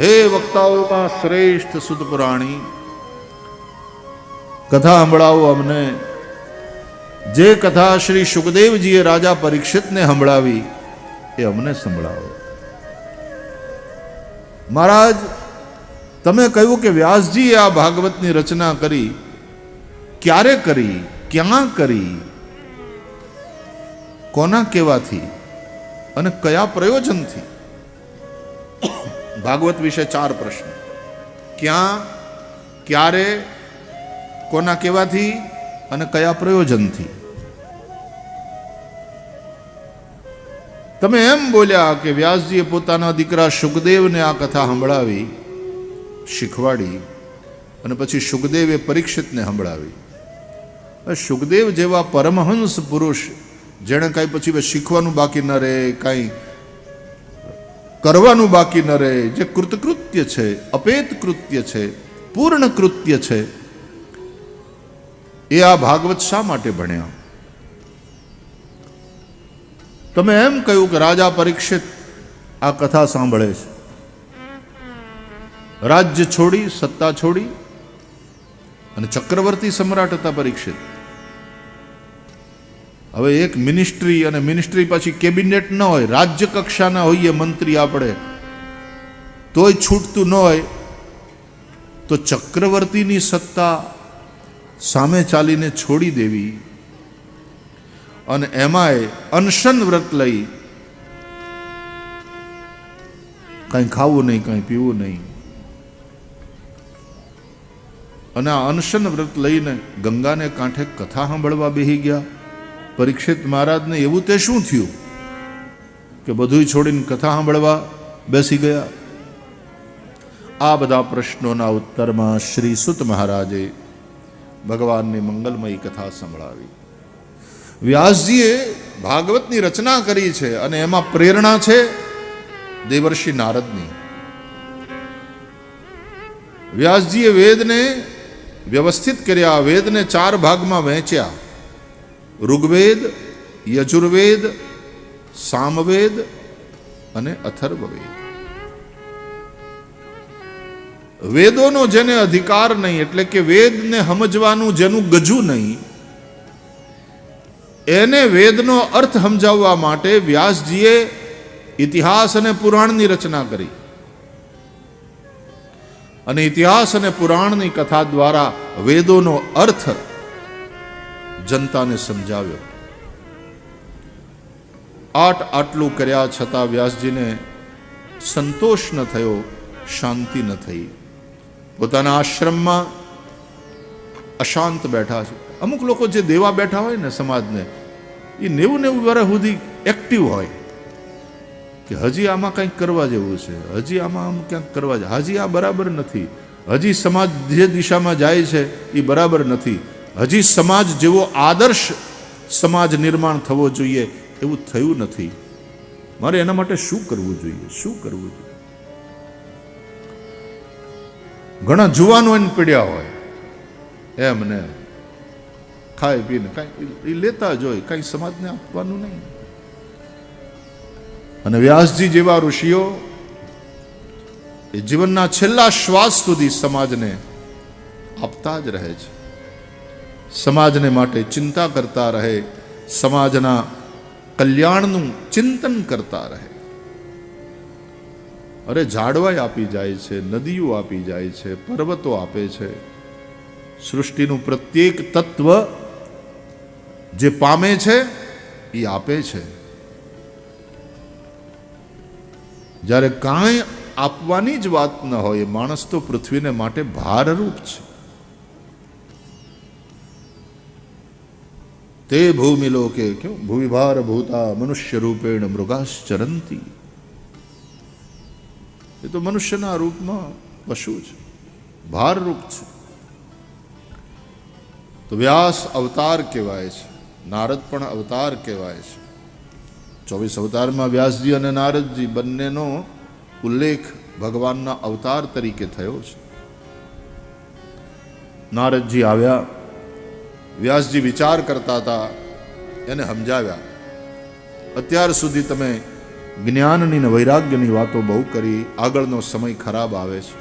હે વક્તાઓમાં શ્રેષ્ઠ સુદ પુરાણી, કથા સંભળાવો અમને. જે કથા શ્રી સુખદેવજીએ રાજા પરીક્ષિતને સંભળાવી એ અમને સંભળાવો. મહારાજ, તમે કહ્યું કે વ્યાસજીએ આ ભાગવતની રચના કરી, ક્યારે કરી, ક્યાં કરી, કોના કેવાથી અને કયા પ્રયોજનથી? ભાગવત વિશે ચાર પ્રશ્ન. ક્યાં, ક્યારે, કોના કેવાથી અને કયા પ્રયોજનથી? તમે એમ બોલ્યા કે વ્યાસજીએ પોતાના દીકરા સુખદેવને આ કથા સંભળાવી, શીખવાડી અને પછી સુખદેવે પરીક્ષિતને સંભળાવી. સુખદેવ જેવા પરમહંસ પુરુષ, જેણે કાંઈ પછી શીખવાનું બાકી ન રહે, કાંઈ કરવાનું બાકી ન રહે. જે કૃતકૃત્ય છે, અપેત કૃત્ય છે, પૂર્ણ કૃત્ય છે, એ આ ભાગવત શા માટે ભણ્યા? તમે એમ કહ્યું કે રાજા પરીક્ષિત આ કથા સાંભળે છે. રાજ્ય છોડી, સત્તા છોડી અને ચક્રવર્તી સમ્રાટ હતા પરીક્ષિત. હવે એક મિનિસ્ટ્રી અને મિનિસ્ટ્રી પછી કેબિનેટ ન હોય, રાજ્ય કક્ષાના હોઈએ મંત્રી આપણે. તોય છૂટતું ન હોય, તો ચક્રવર્તીની સત્તા સામે ચાલીને છોડી દેવી. અને એમાંય અનશન વ્રત લઈ. કાંઈ ખાવું નહીં, કાંઈ પીવું નહીં. અને આ અનશન વ્રત લઈને ગંગાને કાંઠે કથા સાંભળવા બેહી ગયા. પરીક્ષિત મહારાજને એવું તે શું થયું? કે બધું છોડીને કથા સાંભળવા બેસી ગયા? આ બધા પ્રશ્નોના ઉત્તરમાં શ્રી સુત મહારાજે ભગવાનની મંગલમય કથા સંભળાવી. વ્યાસજીએ ભાગવતની રચના કરી છે અને એમાં પ્રેરણા છે દેવર્ષિ નારદની. વ્યાસજીએ વેદને વ્યવસ્થિત કર્યા, વેદને ચાર ભાગમાં વહેંચ્યા. ઋગ્વેદ, યજુર્વેદ, સામવેદ અને અથર્વવેદ. વેદોનો જેને અધિકાર નહીં, એટલે કે વેદને સમજવાનું જેનું ગજુ નહીં, એને વેદનો અર્થ સમજાવવા માટે વ્યાસજીએ ઇતિહાસ અને પુરાણની રચના કરી. અને ઇતિહાસ અને પુરાણની કથા દ્વારા વેદોનો અર્થ જનતાને સમજાવ્યો. આટ આટલું કર્યા છતાં વ્યાસજીને સંતોષ ન થયો, શાંતિ ન થઈ. પોતાના આશ્રમમાં અશાંત બેઠા છે. અમુક લોકો જે દેવા બેઠા હોય ને સમાજને એ નેવું નેવું વર્ષ સુધી એક્ટિવ હોય. કે હજી આમાં કંઈક કરવા જેવું છે, હજી આમાં આમ ક્યાંક કરવા હજી આ બરાબર નથી. હજી સમાજ જે દિશામાં જાય છે એ બરાબર નથી. હજી સમાજ જેવો આદર્શ સમાજ નિર્માણ થવો જોઈએ એવું થયું નથી. મારે એના માટે શું કરવું જોઈએ? શું કરવું જોઈએ? ઘણા જુવાનો એને પીડ્યા હોય. એમ ને. ખાઈ પીને કાંઈ એ લેતા જ હોય, કાંઈ સમાજને આપવાનું નહીં. અને વ્યાસજી જેવા ઋષિઓ એ જીવનના છેલ્લા શ્વાસ સુધી સમાજને આપતા જ રહે છે. સમાજને માટે ચિંતા કરતા રહે. સમાજના કલ્યાણનું ચિંતન કરતા રહે. અરે ઝાડવાય આપી જાય છે, નદીઓ આપી જાય છે, પર્વતો આપે છે. સૃષ્ટિનું પ્રત્યેક તત્વ જે પામે છે, એ આપે છે. જ્યારે કાંઈ આપવાની જ વાત ન હોય માણસ તો પૃથ્વીને માટે ભારરૂપ છે. તે ભૂમિ લોકે ક્યો ભૂમિભાર ભૂતા મનુષ્ય રૂપેણ મૃગાશ્ચરંતી એ તો મનુષ્યના રૂપમાં પશુ છે ભારરૂપ છે તો વ્યાસ અવતાર કહેવાય છે નારદ પણ અવતાર કહેવાય છે ચોવીસ અવતારમાં વ્યાસજી અને નારદજી બંનેનો ઉલ્લેખ ભગવાનના અવતાર તરીકે થયો છે નારદજી આવ્યા વ્યાસજી વિચાર કરતા હતા, એને સમજાવ્યા, અત્યાર સુધી તમે જ્ઞાનની ને વૈરાગ્યની વાતો બહુ કરી, આગળનો સમય ખરાબ આવે છે.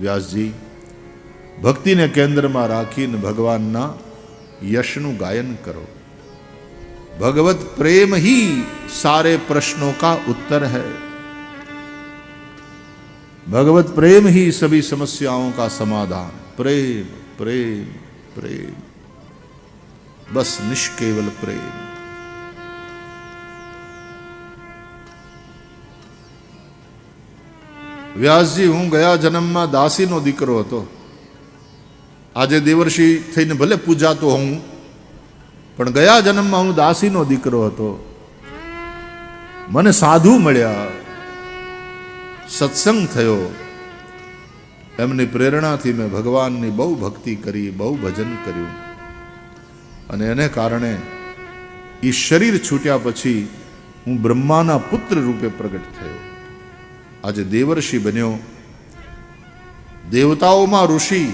વ્યાસજી, ભક્તિને કેન્દ્રમાં રાખીને ભગવાનના યશનું ગાયન કરો. ભગવત પ્રેમ હી સારે પ્રશ્નો કા ઉત્તર હૈ. ભગવત પ્રેમ હી સભી સમસ્યાઓ કા સમાધાન. પ્રેમ પ્રેમ પ્રેમ. બસ નિષ્કેવલ પ્રેમ. વ્યાસજી, હું ગયા જન્મમાં દાસીનો દીકરો હતો. આજે દેવર્ષિ થઈને ભલે પૂજાતો હું પણ ગયા જન્મમાં હું દાસીનો દીકરો હતો. મને સાધુ મળ્યા, સત્સંગ થયો. એમની પ્રેરણાથી મેં ભગવાનની બહુ ભક્તિ કરી, બહુ ભજન કર્યું. અને એને કારણે એ શરીર છૂટ્યા પછી હું બ્રહ્માના પુત્ર રૂપે પ્રગટ થયો. આજે દેવર્ષિ બન્યો. દેવતાઓમાં ઋષિ.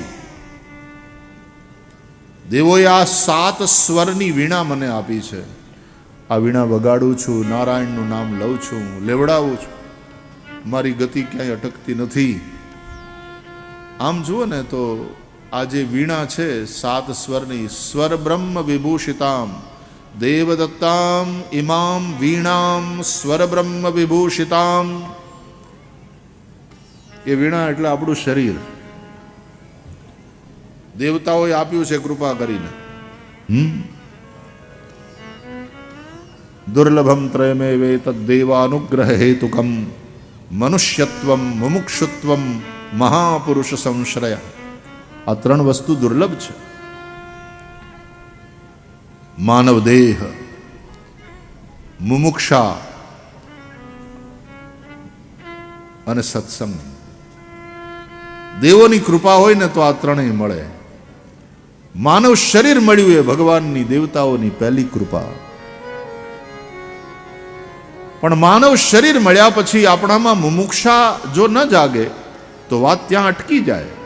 દેવોએ આ સાત સ્વરની વીણા મને આપી છે. આ વીણા વગાડું છું, નારાયણનું નામ લઉં છું લેવડાવું છું. મારી ગતિ ક્યાંય અટકતી નથી. આમ જુઓ ને તો આ જે વીણા છે, સાત સ્વરની સ્વર બ્રહ્મ વિભૂષિતામ, દેવદત્તામ ઇમામ વીણામ સ્વર બ્રહ્મ વિભૂષિતામ. એ વીણા એટલે આપણું શરીર. દેવતાઓએ આપ્યું છે કૃપા કરીને. હમ? દુર્લભમ ત્રયમે વે તદ્દેવાનુગ્રહ હેતુકમ, મનુષ્યત્વમ મુમુક્ષુત્વમ મહાપુરુષ સંશ્રય. આ ત્રણ વસ્તુ દુર્લભ છે. માનવ દેહ, મુમુક્ષા અને સત્સંગ. દેવોની કૃપા હોય ને તો આ ત્રણેય મળે. માનવ શરીર મળ્યું એ ભગવાનની દેવતાઓની પહેલી કૃપા. પણ માનવ શરીર મળ્યા પછી આપણામાં મુમુક્ષા જો ન જાગે, તો વાત ત્યાં અટકી જાય.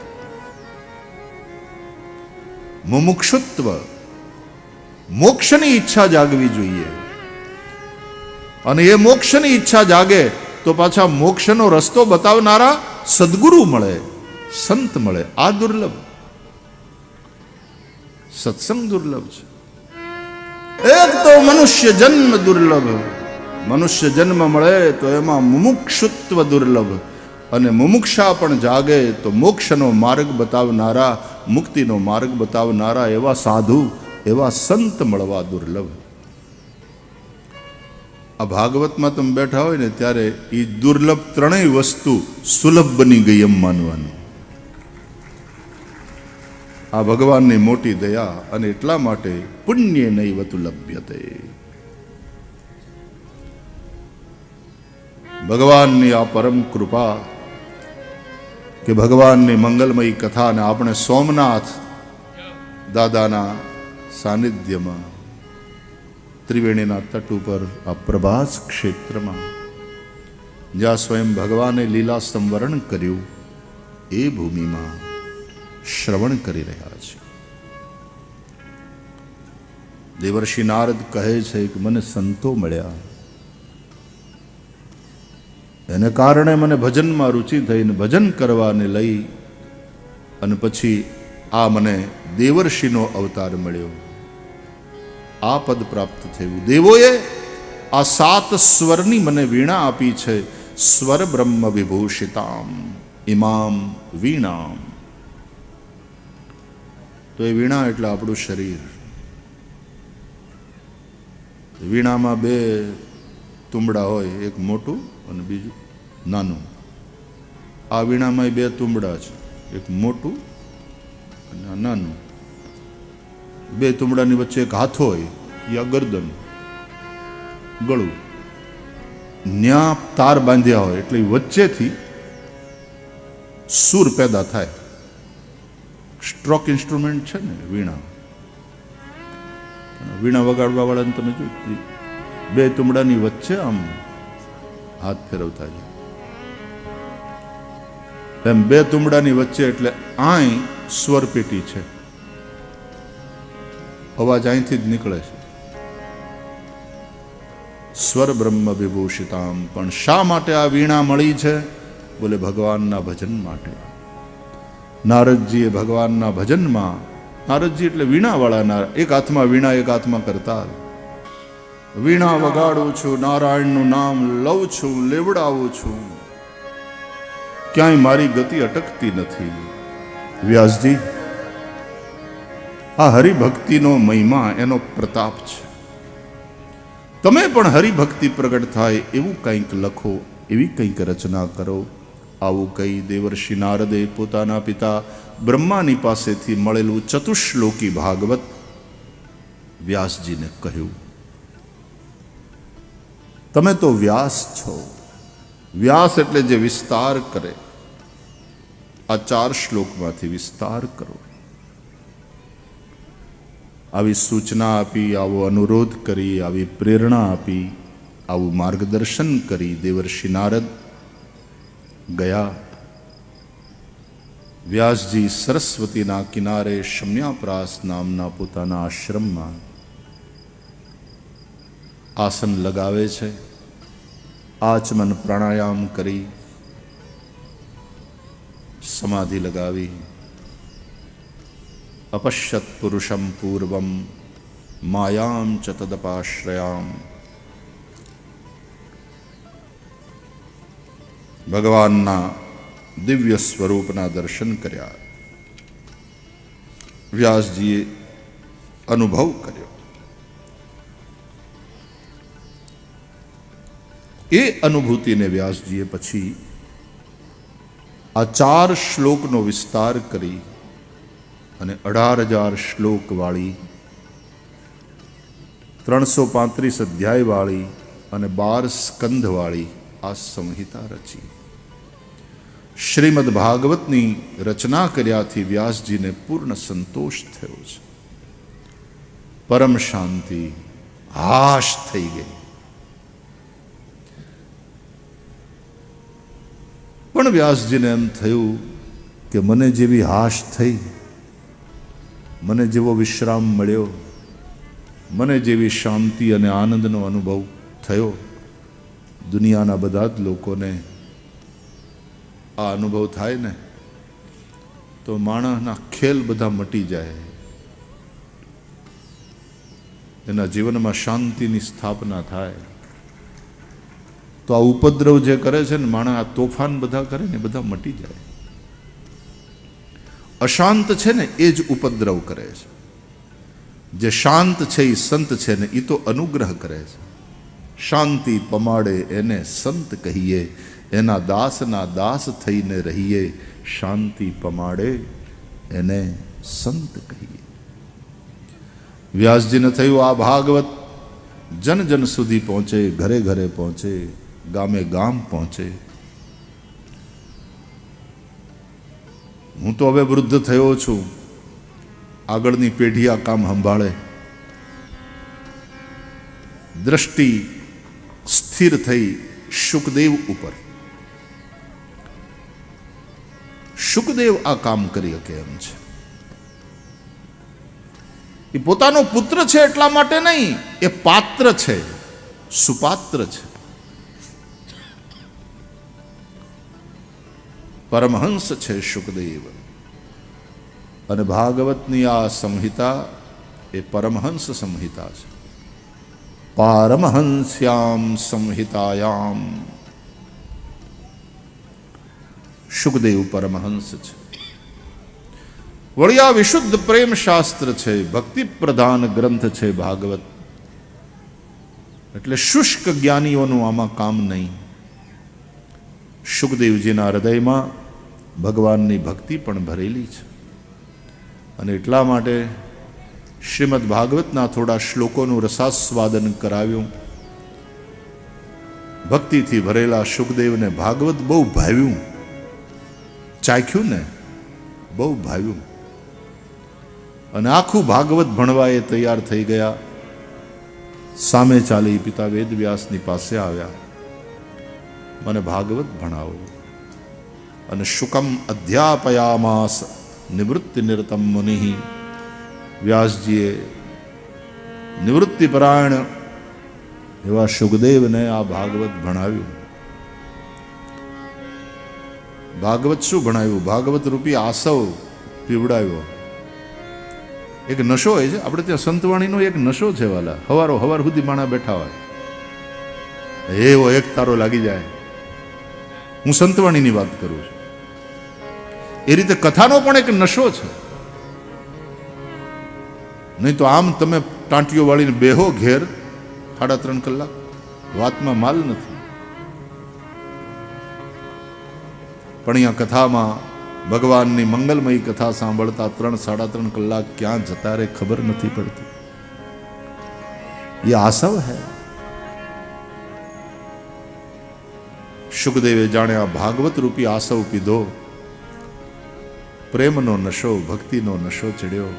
મુમુક્ષુત્વ. મોક્ષની ઈચ્છા જાગવી જોઈએ. અને એ મોક્ષની ઈચ્છા જાગે તો પાછા મોક્ષનો રસ્તો બતાવનારા સદગુરુ મળે, સંત મળે. આ દુર્લભ. સત્સંગ દુર્લભ છે. એક તો મનુષ્ય જન્મ દુર્લભ. મનુષ્ય જન્મ મળે તો એમાં મુમુક્ષુત્વ દુર્લભ. અને મુમુક્ષા પણ જાગે તો મોક્ષનો માર્ગ બતાવનારા મુક્તિનો માર્ગ બતાવનારા એવા સાધુ, એવા સંત મળવા દુર્લભ. આ ભાગવતમાં તમે બેઠા હોય ને ત્યારે એ દુર્લભ ત્રણેય વસ્તુ સુલભ બની ગઈ એમ માનવાનું. આ ભગવાનની મોટી દયા અને એટલા માટે પુણ્ય નૈવતુ લભ્યતે. ભગવાનની આ પરમ કૃપા કે ભગવાનની મંગલમય કથાને આપણે સોમનાથ દાદાના સાનિધ્યમાં, ત્રિવેણીના તટ ઉપર, આ પ્રભાસ ક્ષેત્રમાં, જ્યાં સ્વયં ભગવાને લીલા સંવરણ કર્યું, એ ભૂમિમાં શ્રવણ કરી રહ્યા છે. દેવર્ષિ નારદ કહે છે કે મને સંતો મળ્યા. એને કારણે મને ભજનમાં રુચિ થઈને ભજન કરવાને લઈ અને પછી આ મને દેવર્ષિનો અવતાર મળ્યો. આ પદ પ્રાપ્ત થયું. દેવોએ આ સાત સ્વરની મને વીણા આપી છે. સ્વર બ્રહ્મ વિભૂષિતામ, ઇમામ વીણામ. તો એ વીણા એટલે આપણું શરીર. વીણામાં બે તુંબડા હોય, એક મોટું અને બીજું નાનું. આ વીણામાં બે તુંબડા છે. એક મોટું અને આ નાનું. બે તુંબડાની વચ્ચે એક હાથો હોય યા ગરદન. ગળું. ન્યા તાર બાંધ્યા હોય, એટલે વચ્ચેથી સૂર પેદા થાય. સ્ટ્રોક ઇન્સ્ટ્રુમેન્ટ છે ને, વીણા. વીણા વગાડવા વાળાને તમે જોયું બે તુંબડાની વચ્ચે આમ હાથ ફેરવતા જાય એમ બે તુંબડાની વચ્ચે એટલે આય સ્વર પેટી છે. અવાજ અહીંથી જ નીકળે છે. સ્વર બ્રહ્મ વિભૂષિતામ પણ શા માટે આ વીણા મળી છે? બોલે ભગવાનના ભજન માટે. નારદજીએ ભગવાનના ભજનમાં, નારદજી એટલે વીણાવાળા એક હાથમાં વીણા, એક હાથમાં કરતા વીણા વગાડું છું, નારાયણનું નામ લઉં છું, લેવડાવું છું. ક્યાંય મારી ગતિ અટકતી નથી. વ્યાસજી, આ હરિભક્તિનો મહિમા, એનો પ્રતાપ છે. તમે પણ હરિભક્તિ પ્રગટ થાય એવું કંઈક લખો, એવી કંઈક રચના કરો. આવું કહી દેવર્ષિ નારદે પોતાના પિતા બ્રહ્માની પાસેથી મળેલું ચતુશ્લોકી ભાગવત વ્યાસજીને કહ્યું. તમે તો વ્યાસ છો. વ્યાસ એટલે જે વિસ્તાર કરે, આ ચાર શ્લોકમાંથી વિસ્તાર કરો. આવી સૂચના આપી, આવો અનુરોધ કરી, આવી પ્રેરણા આપી, આવું માર્ગદર્શન કરી દેવર્ષિ નારદ ગયા. વ્યાસજી સરસ્વતીના કિનારે શમ્યાપ્રાસ નામના પોતાના આશ્રમમાં આસન લગાવે છે. આચમન પ્રાણાયામ કરી સમાધિ લગાવી. અપશ્યત પુરુષમ પૂર્વમ માયામ ચ તદપાશ્રયામ. ભગવાનના દિવ્ય સ્વરૂપના દર્શન કર્યા. વ્યાસજીએ અનુભવ કર્યો. એ અનુભૂતિને વ્યાસજીએ પછી આ ચાર શ્લોકનો વિસ્તાર કરી અને અઢાર હજાર શ્લોકવાળી, ત્રણસો પાંત્રીસ અધ્યાયવાળી અને બાર સ્કંધવાળી આ સંહિતા રચી. શ્રીમદ ભાગવતની રચના કર્યાથી વ્યાસજીને પૂર્ણ સંતોષ થયો છે. પરમ શાંતિ હાશ થઈ ગઈ. પણ વ્યાસજીને એમ થયું કે મને જેવી હાશ થઈ, મને જેવો વિશ્રામ મળ્યો, મને જેવી શાંતિ અને આનંદનો અનુભવ થયો, દુનિયાના બધા જ લોકોને આ અનુભવ થાય ને, તો માણસના ખેલ બધા મટી જાય. એના જીવનમાં શાંતિની સ્થાપના થાય. તો આ ઉપદ્રવ જે કરે છે ને માણસ આ તોફાન બધા કરે ને બધા મટી જાય. અશાંત છે ને એ જ ઉપદ્રવ કરે છે. જે શાંત છે એ સંત છે ને એ તો અનુગ્રહ કરે છે. શાંતિ પમાડે એને સંત કહીએ, એના દાસના દાસ થઈને રહીએ, શાંતિ પમાડે એને સંત કહીએ. વ્યાસજીને થયું આ ભાગવત, જન જન સુધી પહોંચે, ઘરે ઘરે પહોંચે ગામે ગામ પહોંચે. હું તો હવે વૃદ્ધ થયો છું. આગળની પેઢી આ કામ સંભાળે. દ્રષ્ટિ સ્થિર થઈ સુખદેવ ઉપર. શુકદેવ આ કામ કરી શકે એમ છે. એ પોતાનો પુત્ર છે એટલા માટે નહીં, એ પાત્ર છે, સુપાત્ર છે. પરમહંસ છે શુકદેવ. અને ભાગવતની આ સંહિતા એ પરમહંસ સંહિતા છે. પારમહંસ્યામ સંહિતાયામ. શુકદેવ પરમહંસ છે. વળી આ વિશુદ્ધ પ્રેમ શાસ્ત્ર છે, ભક્તિ પ્રધાન ગ્રંથ છે ભાગવત. એટલે શુષ્ક જ્ઞાનીઓનું આમાં કામ નહીં. સુખદેવજીના હૃદયમાં ભગવાનની ભક્તિ પણ ભરેલી છે. અને એટલા માટે શ્રીમદ ભાગવતના થોડા શ્લોકોનું રસાસ્વાદન કરાવ્યું. ભક્તિથી ભરેલા સુખદેવને ભાગવત બહુ ભાવ્યું. ચાખ્યું ને? બહુ ભાવ્યું. અને આખું ભાગવત ભણવા એ તૈયાર થઈ ગયા. સામે ચાલી પિતા વેદવ્યાસની પાસે આવ્યા. મને ભાગવત ભણાવો. અને શુકમ અધ્યાપયામાસ નિવૃત્તિ નિરતમ મુનિ. વ્યાસજીએ નિવૃત્તિપરાયણ એવા સુખદેવને આ ભાગવત ભણાવ્યું. ભાગવત શું ભણાવ્યું? ભાગવત રૂપી આસવ પીવડાવ્યો. એક નશો હોય છે, આપણે ત્યાં સંતવાણીનો એક નશો છે વાલા. હવારો હવાર સુધી માણા બેઠા હોય. એવો એક તારો લાગી જાય. હું સંતવાણીની વાત કરું છું. એ રીતે કથાનો પણ એક નશો છે. નહીં તો આમ તમે ટાંટીઓ વાળીને બેહો ઘેર, સાડા ત્રણ કલાક, વાતમાં માલ નથી. પણ અહીંયા કથામાં ભગવાનની મંગલમય કથા સાંભળતા ત્રણ, સાડા ત્રણ કલાક ક્યાં જતા રે ખબર નથી પડતી. એ આસવ હૈ. સુખદેવે જાણ્યા ભાગવત રૂપી આસવ પીધો. પ્રેમનો નશો ભક્તિનો નશો ચડ્યો.